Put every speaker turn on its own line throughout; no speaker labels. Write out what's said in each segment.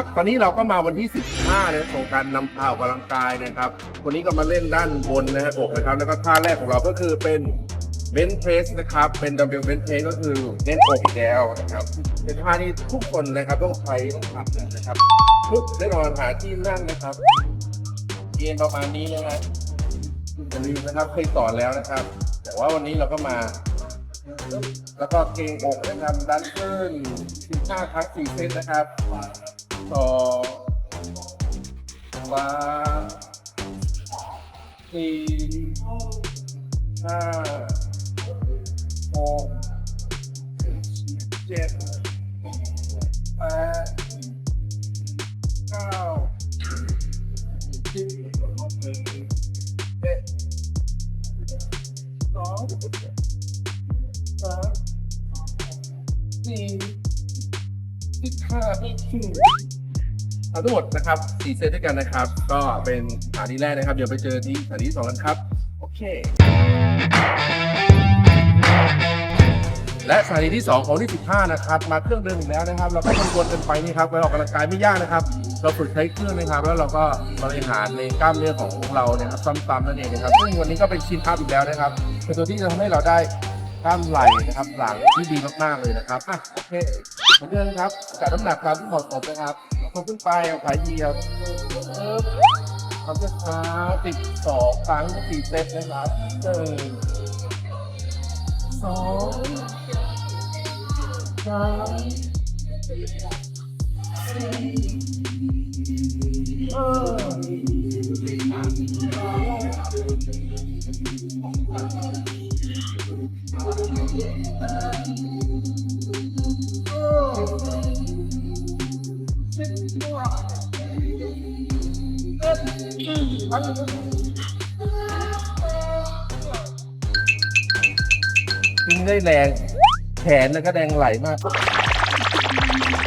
ครับ ตอนนี้เราก็มาวันที่ 15นะของการนำพาออกกำลังกายนะครับ วันนี้ก็มาเล่นด้านบนนะฮะอกนะครับ แล้วก็ท่าแรกของเราก็คือเป็นเบนเพรสนะครับ เป็นดัมเบลเบนเพรสก็คือเน้นอกอีกแล้วนะครับเป็นท่าที่ทุกคนนะครับต้องใช้ต้องทำนะครับปุ๊บแน่นอนหาที่นั่งนะครับเกณฑ์ประมาณนี้นะฮะอย่าลืมนะครับเคยสอนแล้วนะครับ แต่ว่าวันนี้เราก็มา แล้วก็เกงอกนะครับดันขึ้น15ครั้ง4เซตนะครับ สองสามสี่ห้าหกเจ็ดแปดเก้าสิบเอ็ดสองสามสี่สิบห้าเอา ทั้งหมดนะครับสี่เซตด้วยกันนะครับ ก็เป็นสถานีแรกนะครับ เดี๋ยวไปเจอที่สถานีที่สองกันครับ โอเค และสถานีที่ 2 ของที่15นะครับ มาเครื่องเดินอีกแล้วนะครับ เราก็วนๆกันไปนี่ครับไปออกกำลังกายไม่ยากนะครับ เราฝึกใช้เครื่องนะครับ แล้วเราก็บริหารในกล้ามเนื้อของเราเนี่ยครับซ้ำๆนั่นเองนะครับ ซึ่งวันนี้ก็เป็นชินอัพอีกแล้วนะครับ เป็นตัวที่จะทำให้เราได้กล้ามไหล่นะครับหลังที่ดีมากๆเลยนะครับอะโอเคเหมือนเดิมครับจัดน้ำหนักตามที่เหมาะสมนะครับ พอขึ้นไปเอาขาเดียบปึ๊บทำช้าติดสองครั้งสี่เซตนะครับหนึ่งสองสามสี่ ทิ้งได้แรง แขนแล้วก็แดงไหลมาก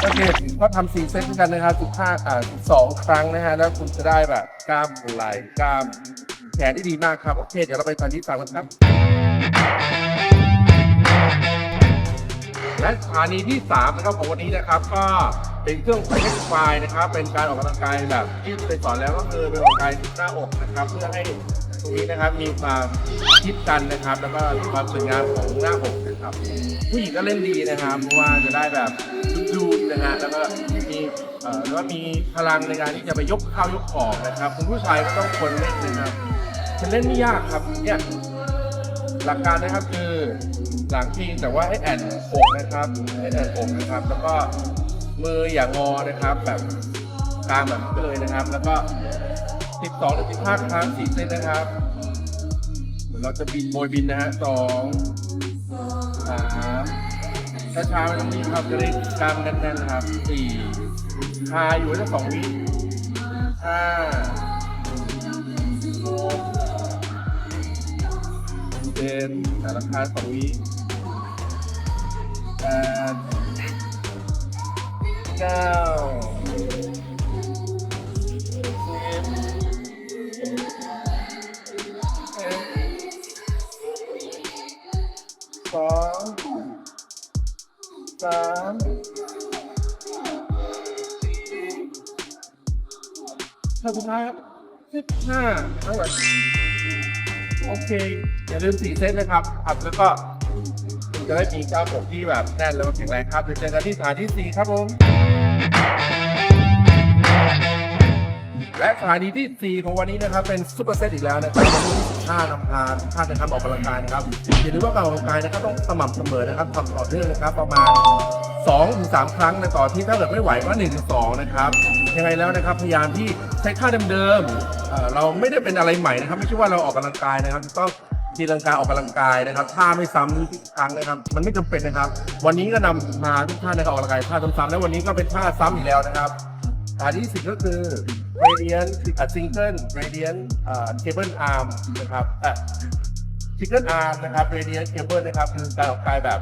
โอเคก็ทำสี่เซตด้วยกันนะครับสิบห้าอ่าสองครั้งนะฮะ แล้วคุณจะได้แบบกล้ามไหล่กล้ามแขนที่ดีมากครับ โอเค เดี๋ยวเราไปตอนที่สามกันครับ และสถานีที่3นะครับของวันนี้นะครับก็ เป็นเครื่องไฟเอ็กไฟนะครับ เป็นการออกกำลังกายแบบที่เคยสอนแล้วก็คือเป็นออกกำลังกายหน้าอกนะครับ เพื่อให้ตรงนี้นะครับมีความชิดกันนะครับ แล้วก็ความสวยงามของหน้าอกนะครับ ผู้หญิงก็เล่นดีนะครับเพราะว่าจะได้แบบดูดนะฮะแล้วก็มีเอ่อแล้วก็มีพลังในการที่จะไปยกเข้ายกออกนะครับ คุณผู้ชายก็ต้องคนเล่นนะครับมันเล่นไม่ยากครับเนี่ยหลักการนะครับคือหลังพิงแต่ว่าให้แอนอกนะครับให้แอนอกนะครับ แล้วก็ มืออย่างงอนะครับ แบบกลางแบบนี้เลยนะครับ แล้วก็ 12หรือ15ครั้ง4เซตนะครับเราจะบินโบยบินนะฮะสองสามช้าๆไม่ต้องรีบครับจะได้กล้ามแน่นๆนะครับสี่คาอยู่ได้สองวิห้าหกเจ็ดแต่ราคาสองวิ เก้าสิบเอ็ดสองสามถ้าสุดท้ายครับสิบห้าเท่าไหร่โอเค อย่าลืมสี่เซตนะครับอัดแล้วก็ คุณจะได้มีกล้ามอกที่แบบแน่นแล้วก็แข็งแรงครับเดี๋ยวเจอกันที่สถานที่สี่ครับผม และสถานีที่ 4 ของวันนี้นะครับ เป็นซูเปอร์เซตอีกแล้วนะครับวันนี้ท่านำพาท่านนะครับออกกำลังกายนะครับอย่าลืมว่าการออกกำลังกายนะครับต้องสม่ำเสมอนะครับทำต่อเนื่องนะครับ ประมาณ2-3ถึงครั้งในต่อที่ถ้าเกิดไม่ไหวก็1-2ถึงนะครับยังไงแล้วนะครับพยายามที่ใช้ท่าเดิมๆเอ่อเราไม่ได้เป็นอะไรใหม่นะครับ ไม่ใช่ว่าเราออกกำลังกายนะครับต้อง ทีลังกาออกกำลังกายนะครับท่าไม่ซ้ำทุกครั้งนะครับ มันไม่จำเป็นนะครับ วันนี้ก็นำมาทุกท่านนะครับออกกำลังกายท่าซ้ำๆและวันนี้ก็เป็นท่าซ้ำอีกแล้วนะครับอันที่สิบก็คือ radiant single radiant อ่า cable arm นะครับอะ single arm นะครับ radiant cable นะครับคือการออกกำลังกายแบบ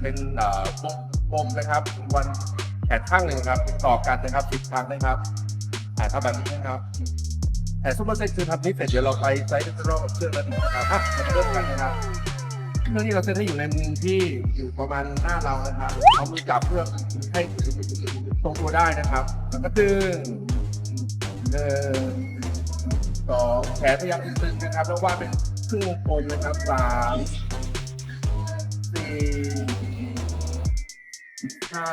เป็นอ่อปมปมนะครับวันแขนข้างหนึ่งนะครับ ต่อกันนะครับสิบครั้งนะครับอ่าทำแบบนี้นะครับ แต่ซูเปอร์เซ็ตคือทำนี้เสร็จเดี๋ยวเราไปไซต์เทอร์เครื่องนั้นนะครับอะมาเริ่มกันนะครับเครื่องที่เราเซตให้อยู่ในมุมที่อยู่ประมาณหน้าเรานะครับเอามือจับเพื่อให้ทรงตัวได้นะครับแล้วก็ดึงหนึ่งสองแขนพยายามตึงๆนะครับ แล้วว่าดเป็นครึ่งวงกลมนะครับสามสี่ห้า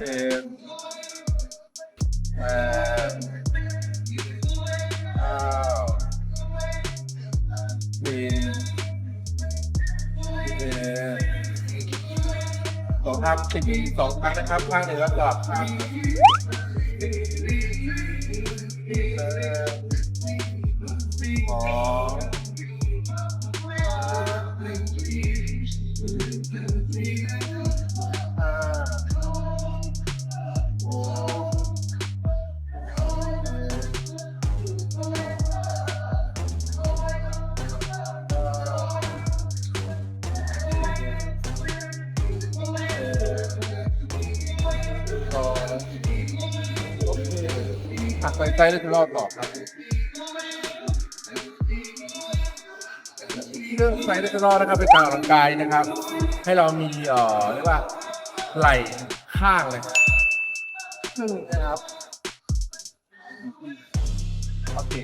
เจ็ดแปดเก้าสิบเอ่อสองครับสิบสองครั้งนะครับข้างหนึ่งแล้วกลับครับ หักไปใจแล้วจะรอดต่อครับเรื่องไซด์จะรอดนะครับเป็นการออกกำลังกายนะครับ ให้เรามีเอ่อเรียกว่าไหล่ข้างเลยซึ่งนะครับโอเค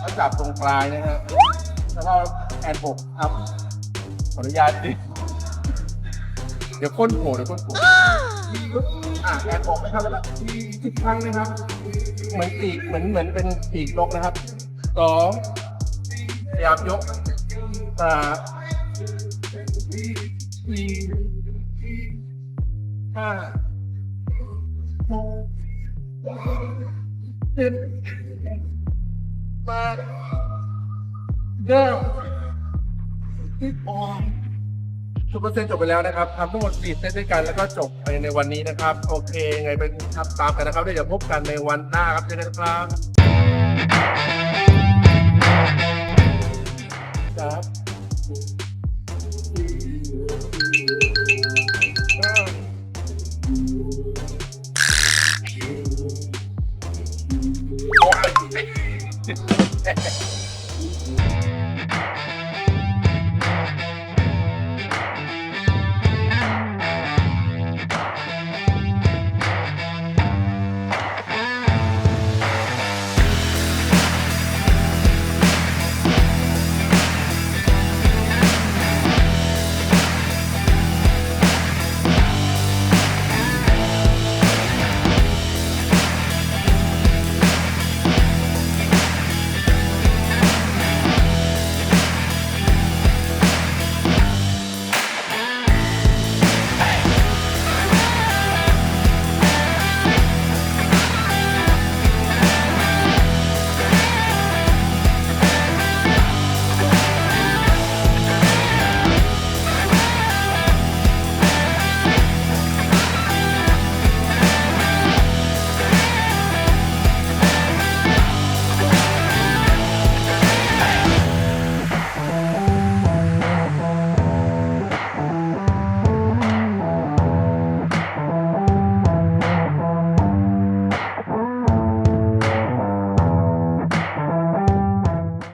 แล้วจับตรงปลายนะฮะแล้วก็แอนอกครับขออนุญาตดิเดี๋ยวก้นโผล่เดี๋ยวก้นโผล่ อะแอนอกนะครับแล้วก็อีกครั้งนะครับ เหมือนปีกเหมือนเหมือนเป็นปีกนกนะครับสองพยายามยกสามสี่ห้าหกเจ็ดแปดเก้าสิบออก ทุกเปอร์เซ็นต์จบไปแล้วนะครับทำทั้งหมดสี่เซตด้วยกันแล้วก็จบไปในวันนี้นะครับ โอเคยังไป็นทำตามกันนะครับเดี๋ยวพบกันในวันหน้าครับเจอกันครับครับโอ้ย